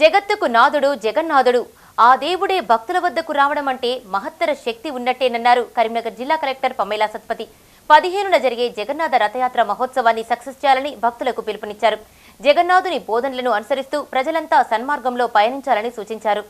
జగత్తుకు నాథుడు జగన్నాథుడు. ఆ దేవుడే భక్తుల వద్దకు రావడం అంటే మహత్తర శక్తి ఉన్నట్టేనన్నారు కరీంనగర్ జిల్లా కలెక్టర్ పమేలా సత్పతి. పదిహేనున జరిగే జగన్నాథ రథయాత్ర మహోత్సవాన్ని సక్సెస్ చేయాలని భక్తులకు పిలుపునిచ్చారు. జగన్నాథుని బోధనలను అనుసరిస్తూ ప్రజలంతా సన్మార్గంలో పయనించాలని సూచించారు.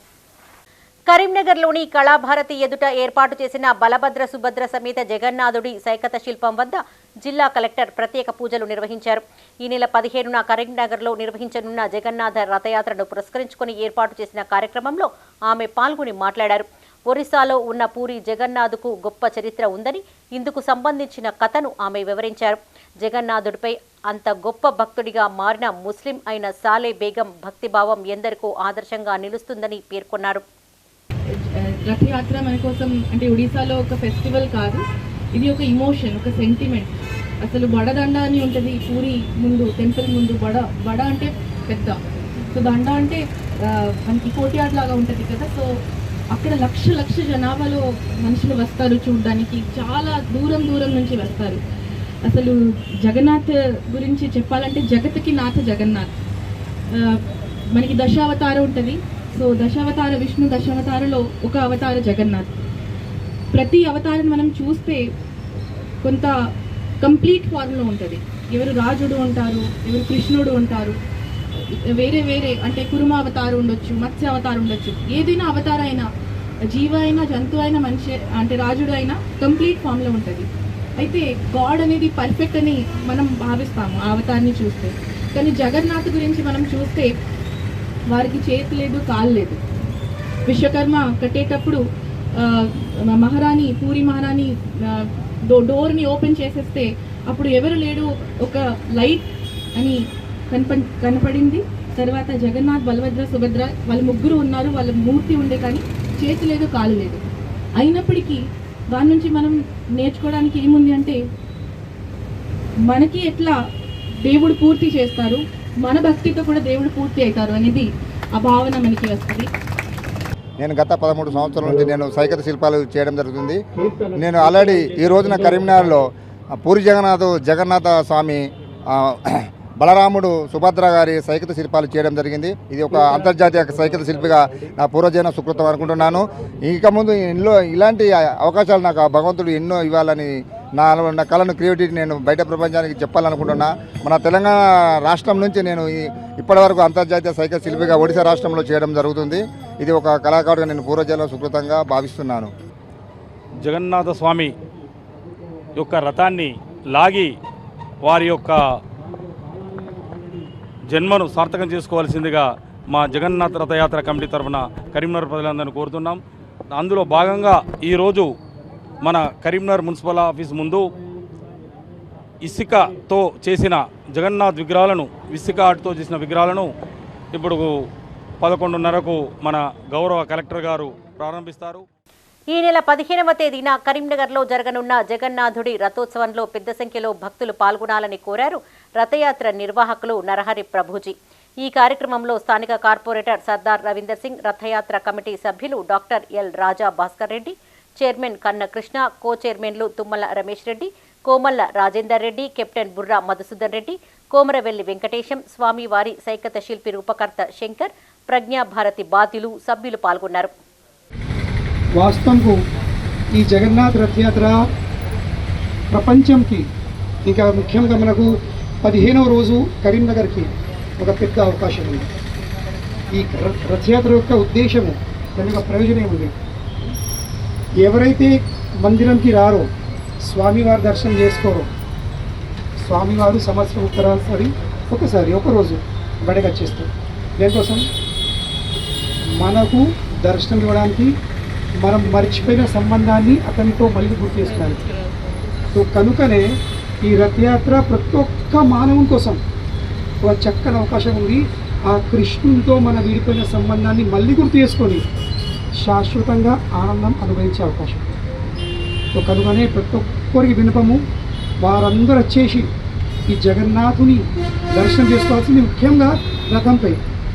కరీంనగర్లోని కళాభారతి ఎదుట ఏర్పాటు చేసిన బలభద్ర సుభద్ర సమేత జగన్నాథుడి సైకత శిల్పం వద్ద జిల్లా కలెక్టర్ ప్రత్యేక పూజలు నిర్వహించారు. ఈ నెల పదిహేనున కరీంనగర్లో నిర్వహించనున్న జగన్నాథ రథయాత్రను పురస్కరించుకుని ఏర్పాటు చేసిన కార్యక్రమంలో ఆమె పాల్గొని మాట్లాడారు. ఒరిస్సాలో ఉన్న పూరి జగన్నాథుకు గొప్ప చరిత్ర ఉందని ఇందుకు సంబంధించిన కథను ఆమె వివరించారు. జగన్నాథుడిపై అంత గొప్ప భక్తుడిగా మారిన ముస్లిం అయిన సాలే బేగం భక్తిభావం ఎందరికో ఆదర్శంగా నిలుస్తుందని పేర్కొన్నారు. రథయాత్ర మన కోసం అంటే ఒడిశాలో ఒక ఫెస్టివల్ కాదు. ఇది ఒక ఇమోషన్ ఒక సెంటిమెంట్. అసలు బడదండ అని ఉంటుంది పూరి ముందు టెంపుల్ ముందు. బడ బడ అంటే పెద్ద. సో దండ అంటే మనకి కోటియాడ్ లాగా ఉంటుంది కదా. సో అక్కడ లక్ష లక్ష జనాభాలో మనుషులు వస్తారు చూడడానికి. చాలా దూరం దూరం నుంచి వస్తారు. అసలు జగన్నాథ్ గురించి చెప్పాలంటే జగత్కి నాథ జగన్నాథ్. మనకి దశావతారం ఉంటుంది. సో దశావతార విష్ణు దశావతారలో ఒక అవతార జగన్నాథ్. ప్రతి అవతారం మనం చూస్తే కొంత కంప్లీట్ ఫార్మ్లో ఉంటుంది. ఎవరు రాజుడు ఉంటారు ఎవరు కృష్ణుడు ఉంటారు వేరే వేరే అంటే కురుమ అవతారం ఉండొచ్చు మత్స్య అవతారం ఉండొచ్చు. ఏదైనా అవతారం అయినా జీవ అయినా జంతువు అయినా మనిషి అంటే రాజుడు అయినా కంప్లీట్ ఫామ్లో ఉంటుంది. అయితే గాడ్ అనేది పర్ఫెక్ట్ అని మనం భావిస్తాము ఆ అవతారాన్ని చూస్తే. కానీ జగన్నాథ్ గురించి మనం చూస్తే వారికి చేతి లేదు కాలు లేదు. విశ్వకర్మ కట్టేటప్పుడు మహారాణి పూరి మహారాణి డో డోర్ని ఓపెన్ చేసేస్తే అప్పుడు ఎవరు లేడు? ఒక లైట్ అని కనప కనపడింది. తర్వాత జగన్నాథ్ బలభద్ర సుభద్ర వాళ్ళ ముగ్గురు ఉన్నారు. వాళ్ళ మూర్తి ఉండే కానీ చేతి లేదు కాలు లేదు. అయినప్పటికీ దాని నుంచి మనం నేర్చుకోవడానికి ఏముంది అంటే మనకి ఎట్లా దేవుడు పూర్తి చేస్తారు? మన భక్తితో కూడా దేవుడు పూర్తి అవుతారు అనేది ఆ భావన మనకి వస్తుంది. నేను గత పదమూడు సంవత్సరాల నుంచి నేను సైకత శిల్పాలు చేయడం జరుగుతుంది. నేను ఆల్రెడీ ఈ రోజున కరీంనగర్లో పూరి జగన్నాథ్ జగన్నాథ స్వామి బలరాముడు సుభద్ర గారి సైకత శిల్పాలు చేయడం జరిగింది. ఇది ఒక అంతర్జాతీయ సైకత శిల్పిగా నా పూర్వజైన సుకృతం అనుకుంటున్నాను. ఇక ముందు ఎన్నో ఇలాంటి అవకాశాలు నాకు భగవంతుడు ఎన్నో ఇవ్వాలని నా నా కళను క్రియేటివిటీ నేను బయట ప్రపంచానికి చెప్పాలనుకుంటున్నా. మన తెలంగాణ రాష్ట్రం నుంచి నేను ఇప్పటివరకు అంతర్జాతీయ సైకిల్ శిల్పిగా ఒడిశా రాష్ట్రంలో చేయడం జరుగుతుంది. ఇది ఒక కళాకారుడిగా నేను పూర్వజన్మ సుకృతంగా భావిస్తున్నాను. జగన్నాథ స్వామి యొక్క రథాన్ని లాగి వారి యొక్క జన్మను సార్థకం చేసుకోవాల్సిందిగా మా జగన్నాథ రథయాత్ర కమిటీ తరఫున కరీంనగర్ ప్రజలందరినీ కోరుతున్నాం. అందులో భాగంగా ఈరోజు మన కరీంనగర్ మున్సిపల్ ఆఫీస్ ముందు ఇసుకతో చేసిన జగన్నాథ్ విగ్రహాలను ఇసుక ఆటతో చేసిన విగ్రహాలను ఇప్పుడు పదకొండున్నరకు మన గౌరవ కలెక్టర్ గారు ప్రారంభిస్తారు. ఈ నెల పదిహేనవ తేదీన కరీంనగర్లో జరగనున్న జగన్నాథుడి రథోత్సవంలో పెద్ద సంఖ్యలో భక్తులు పాల్గొనాలని కోరారు రథయాత్ర నిర్వాహకులు నరహరి ప్రభుజీ. ఈ కార్యక్రమంలో స్థానిక కార్పొరేటర్ సర్దార్ రవీందర్ సింగ్ రథయాత్ర కమిటీ సభ్యులు doctor L Raja Bhaskar Reddy chairman Kanna Krishna co చైర్మన్లు తుమ్మల రమేష్ రెడ్డి కోమల్ల రాజేందర్ రెడ్డి కెప్టెన్ బుర్రా మధుసూదన్ రెడ్డి కోమరవెల్లి వెంకటేశం స్వామివారి సైకత శిల్పి రూపకర్త శంకర్ ప్రజ్ఞాభారతి బాధ్యులు సభ్యులు పాల్గొన్నారు. వాస్తవంకు ఈ జగన్నాథ్ రథయాత్ర ప్రపంచంకి ఇంకా ముఖ్యంగా మనకు పదిహేనవ రోజు కరీంనగర్కి ఒక పెద్ద అవకాశం ఉంది. ఈ రథయాత్ర యొక్క ఉద్దేశము దాని యొక్క ప్రయోజనం ఉంది ఎవరైతే మందిరంకి రారో స్వామివారి దర్శనం చేసుకోరో స్వామివారు సంవత్సరం ఉత్తరాసరి ఒకసారి ఒకరోజు బయటకు వచ్చేస్తారు. దేనికోసం? మనకు దర్శనం ఇవ్వడానికి మనం మర్చిపోయిన సంబంధాన్ని అతనితో మళ్ళీ గుర్తు చేసుకోవాలి. సో కనుకనే ఈ రథయాత్ర ప్రతి ఒక్క మానవం కోసం ఒక చక్కని అవకాశం ఉంది. ఆ కృష్ణునితో మన విడిపోయిన సంబంధాన్ని మళ్ళీ గుర్తు చేసుకొని శాశ్వతంగా ఆనందం అనుభవించే అవకాశం. సో కనుకనే ప్రతి ఒక్కరికి వినపము వారందరూ వచ్చేసి ఈ జగన్నాథుని దర్శనం చేసుకోవాల్సింది ముఖ్యంగా రథంపై.